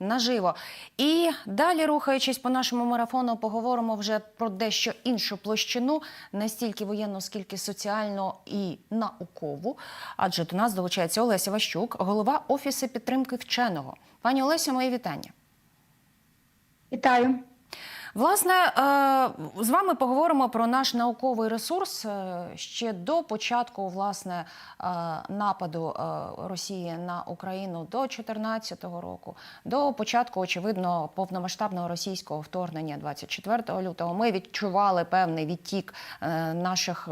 наживо. І далі, рухаючись по нашому марафону, поговоримо вже про дещо іншу площину, не стільки воєнну, скільки соціальну і наукову. Адже до нас долучається Олеся Ващук, голова офісу підтримки вченого. Пані Олеся, мої вітання. Вітаю. Власне, е, з вами поговоримо про наш науковий ресурс Е, ще до початку власне е, нападу Росії на Україну до 2014 року, до початку, очевидно, повномасштабного російського вторгнення 24 лютого. Ми відчували певний відтік наших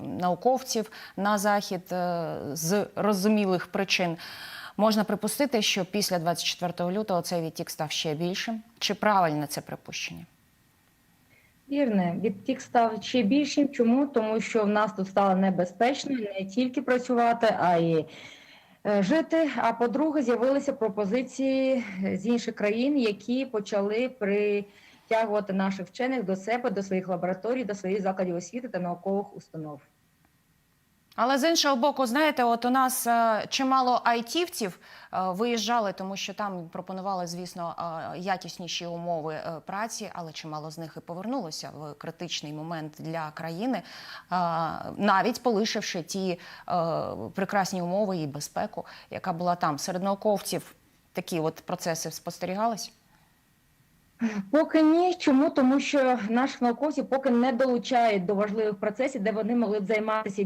науковців на захід з розумілих причин. Можна припустити, що після 24 лютого цей відтік став ще більшим. Чи правильне це припущення? Вірне, відтік став ще більшим. Чому? Тому що в нас тут стало небезпечно не тільки працювати, а й е, жити. А по-друге, з'явилися пропозиції з інших країн, які почали притягувати наших вчених до себе, до своїх лабораторій, до своїх закладів освіти та наукових установ. Але з іншого боку, знаєте, от у нас е, чимало айтівців е, виїжджали, тому що там пропонували, звісно, е, якісніші умови праці, але чимало з них і повернулося в критичний момент для країни, навіть полишивши ті прекрасні умови і безпеку, яка була там. Серед науковців такі от процеси спостерігались. Поки ні, чому? Тому що наших науковців поки не долучають до важливих процесів, де вони могли б займатися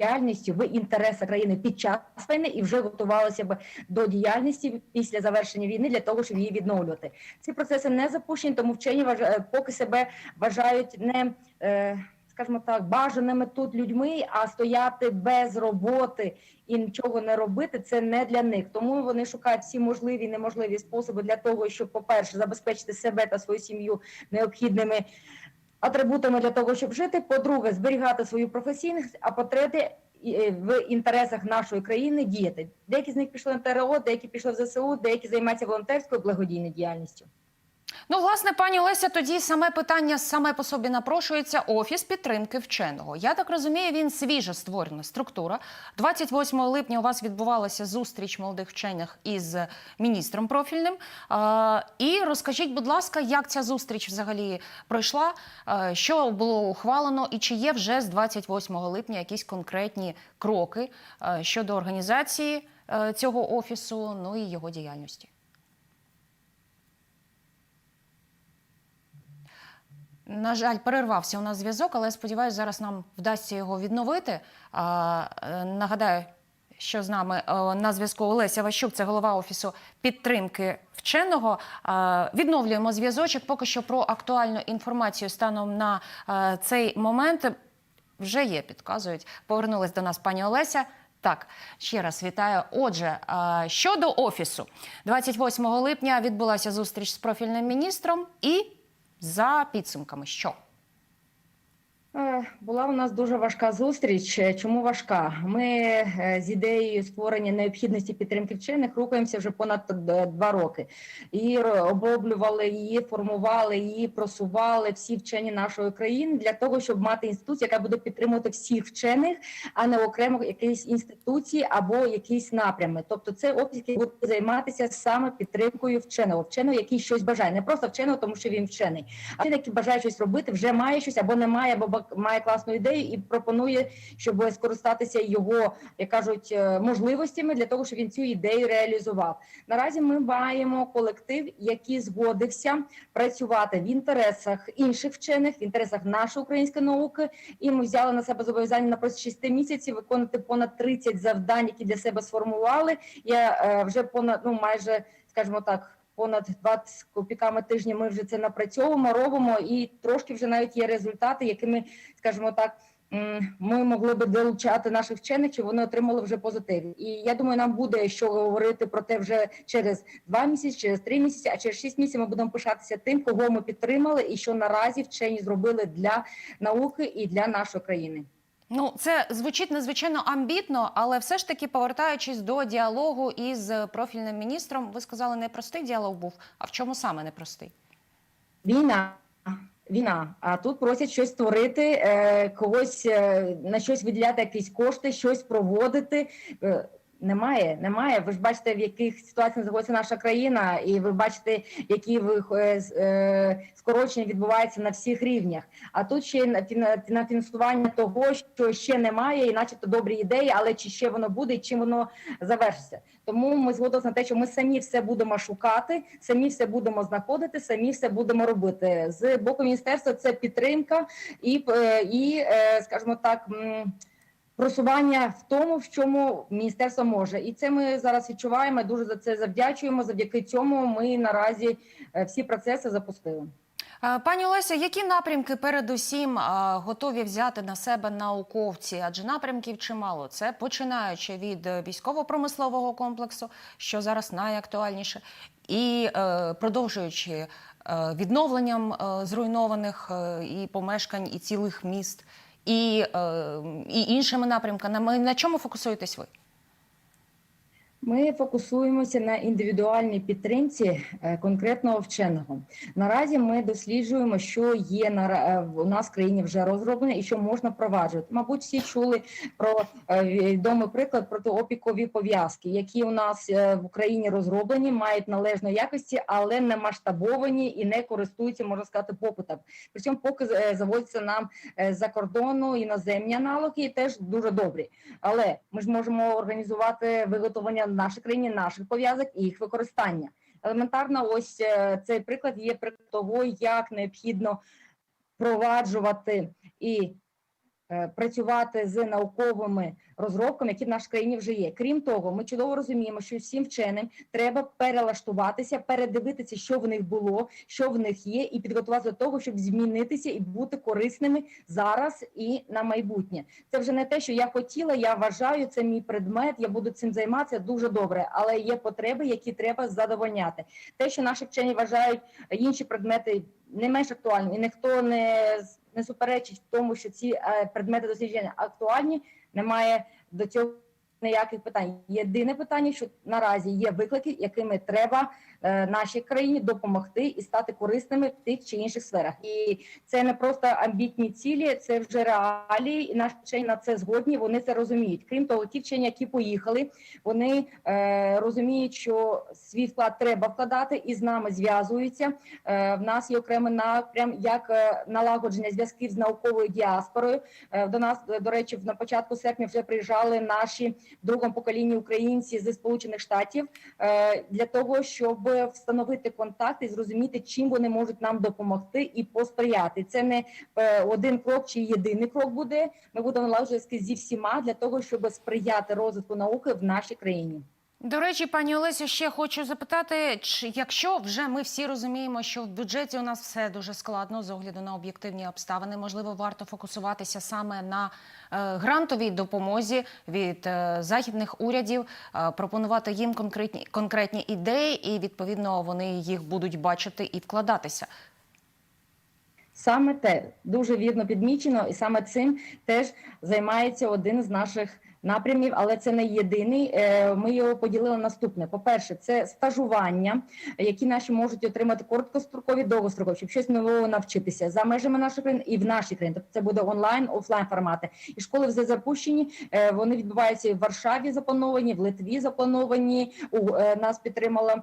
діяльністю в інтересах країни під час війни і вже готувалися б до діяльності після завершення війни для того, щоб її відновлювати. Ці процеси не запущені, тому вчені вважа- поки себе вважають не. Е, Скажімо так, бажаними тут людьми, а стояти без роботи і нічого не робити це не для них. Тому вони шукають всі можливі і неможливі способи для того, щоб, по-перше, забезпечити себе та свою сім'ю необхідними атрибутами для того, щоб жити. По-друге, зберігати свою професійність, а по-третє, е, в інтересах нашої країни діяти. Деякі з них пішли на ТРО, деякі пішли в ЗСУ, деякі займаються волонтерською благодійною діяльністю. Ну, власне, пані Олеся, тоді саме питання саме по собі напрошується офіс підтримки вченого. Я так розумію, він свіжо створена структура. 28 липня у вас відбувалася зустріч молодих вчених із міністром профільним. І розкажіть, будь ласка, як ця зустріч взагалі пройшла, що було ухвалено, і чи є вже з 28 липня якісь конкретні кроки щодо організації е, цього офісу, ну і його діяльності? На жаль, перервався у нас зв'язок, але я сподіваюся, зараз нам вдасться його відновити. А, е, нагадаю, що з нами е, на зв'язку Олеся Ващук, це голова офісу підтримки вченого. Відновлюємо зв'язочок. Поки що про актуальну інформацію станом на е, цей момент вже є, підказують. Повернулась до нас пані Олеся. Так, ще раз вітаю. Отже, щодо офісу, 28 липня відбулася зустріч з профільним міністром і за підсумками, що Була у нас дуже важка зустріч. Е, Чому важка? Ми е, з ідеєю створення необхідності підтримки вчених рухаємося вже понад два роки. І оброблювали її, формували її, просували всі вчені нашої країни для того, щоб мати інституцію, яка буде підтримувати всіх вчених, а не окремо якісь інституції або якісь напрями. Тобто, це офіс, який буде займатися саме підтримкою вченого, вченого, який щось бажає, не просто вченого, тому що він вчений, а вчений, який бажає щось робити, вже має щось або не має, або має класну ідею і пропонує, щоб скористатися його, як кажуть, е, можливостями для того, щоб він цю ідею реалізував. Наразі ми маємо колектив, який згодився працювати в інтересах інших вчених, в інтересах нашої української науки. І ми взяли на себе зобов'язання на протязі 6 місяців виконати понад 30 завдань, які для себе сформували. Я е, вже понад ну майже, скажімо так. Понад 20 копійками тижня ми вже це напрацьовуємо, робимо, і трошки вже навіть є результати, якими, скажімо так, ми могли би долучати наших вчених, чи вони отримали вже позитив. І я думаю, нам буде що говорити про те вже через два місяці, через три місяці, а через шість місяців ми будемо пишатися тим, кого ми підтримали, і що наразі вчені зробили для науки і для нашої країни. Ну це звучить надзвичайно амбітно, але все ж таки повертаючись до діалогу із профільним міністром, ви сказали, непростий діалог був. А в чому саме непростий? Війна. Війна, а тут просять щось створити, е, когось е, на щось виділяти якісь кошти, щось проводити. Немає, немає. Ви ж бачите, в яких ситуаціях знаходиться наша країна, і ви бачите, які е, е, скорочення відбуваються на всіх рівнях. А тут ще на фіна- на фінансування того, що ще немає, і начебто добрі ідеї, але чи ще воно буде, і чим воно завершиться. Тому ми згодилися на те, що ми самі все будемо шукати, самі все будемо знаходити, самі все будемо робити. З боку міністерства це підтримка і, е, і скажімо так. Просування в тому, в чому міністерство може, і це ми зараз відчуваємо. Дуже за це завдячуємо. Завдяки цьому ми наразі е, всі процеси запустили. Пані Олеся, які напрямки передусім готові взяти на себе науковці? Адже напрямків чимало. Це починаючи від е, військово-промислового комплексу, що зараз найактуальніше, і е, продовжуючи відновленням зруйнованих і помешкань, і цілих міст, і, е, і іншими напрямками. На чому фокусуєтесь ви? Ми фокусуємося на індивідуальній підтримці е, конкретного вченого. Наразі ми досліджуємо, що є е, у нас в країні вже розроблене і що можна впроваджувати. Мабуть, всі чули про е, відомий приклад протиопікові пов'язки, які у нас в Україні розроблені, мають належної якості, але не масштабовані і не користуються, можна сказати, попитом. Причому поки заводяться нам за кордону іноземні аналоги, і теж дуже добрі. Але ми ж можемо організувати виготовлення нашій країні наших пов'язок і їх використання. Елементарно, ось е, цей приклад є приклад того, як необхідно впроваджувати і працювати з науковими розробками, які в нашій країні вже є. Крім того, ми чудово розуміємо, що всім вченим треба перелаштуватися, передивитися, що в них було, що в них є, і підготуватися до того, щоб змінитися і бути корисними зараз і на майбутнє. Це вже не те, що я хотіла. Я вважаю, це мій предмет. Я буду цим займатися дуже добре, але є потреби, які треба задовольняти. Те, що наші вчені вважають інші предмети не менш актуальні, і ніхто не, не суперечить тому, що ці е, предмети дослідження актуальні. Немає до цього ніяких питань. Єдине питання, що наразі є виклики, якими треба нашій країні допомогти і стати корисними в тих чи інших сферах. І це не просто амбітні цілі, це вже реалії, і наші вчені на це згодні. Вони це розуміють. Крім того, ті вчені, які поїхали, вони е, розуміють, що свій вклад треба вкладати і з нами зв'язуються. Е, в нас є окремий напрям як е, налагодження зв'язків з науковою діаспорою. Е, До нас, е, до речі, на початку серпня вже приїжджали наші в другому поколінні українці зі Сполучених Штатів е, для того, щоб встановити контакт і зрозуміти, чим вони можуть нам допомогти і посприяти. Це не е, один крок чи єдиний крок буде. Ми будемо налагоджувати зі всіма для того, щоб сприяти розвитку науки в нашій країні. До речі, пані Олесю, ще хочу запитати, чи якщо вже ми всі розуміємо, що в бюджеті у нас все дуже складно з огляду на об'єктивні обставини, можливо, варто фокусуватися саме на е, грантовій допомозі від е, західних урядів, е, пропонувати їм конкретні конкретні ідеї, і відповідно вони їх будуть бачити і вкладатися. Саме те дуже вірно підмічено, і саме цим теж займається один з наших напрямів, але це не єдиний. Е, Ми його поділили наступне. По-перше, це стажування, які наші можуть отримати короткострокові, довгострокові, щоб щось нового навчитися за межами нашої країни і в нашій країні. Тобто це буде онлайн, офлайн формати. І школи вже запущені. е, Вони відбуваються в Варшаві, заплановані, в Литві заплановані. У е, нас підтримала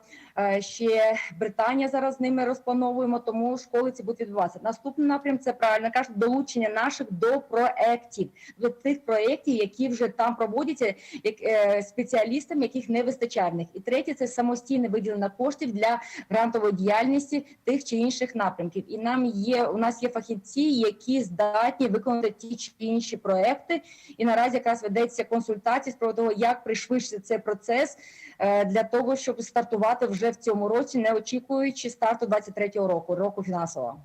ще Британія. Зараз з ними розплановуємо, тому школи ці будуть відбуватися. Наступний напрям це правильно кажуть, долучення наших до проєктів, до тих проєктів, які вже там проводяться, як е, спеціалістам, яких не вистачає них. І третє це самостійне виділення коштів для грантової діяльності тих чи інших напрямків. І нам є у нас є фахівці, які здатні виконати ті чи інші проекти. І наразі якраз ведеться консультації з приводу того, як пришвидшити цей процес е, для того, щоб стартувати вже в цьому році, не очікуючи старту 23-го року, року фінансового.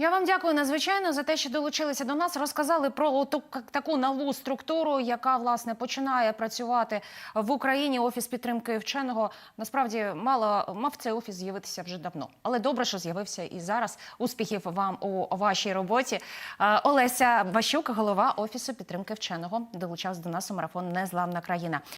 Я вам дякую надзвичайно за те, що долучилися до нас. Розказали про ту таку нову структуру, яка власне починає працювати в Україні. Офіс підтримки вченого насправді мало мав цей офіс з'явитися вже давно, але добре, що з'явився і зараз. Успіхів вам у вашій роботі. Е, Олеся Ващук, голова офісу підтримки вченого, долучався до нас у марафон Незламна країна.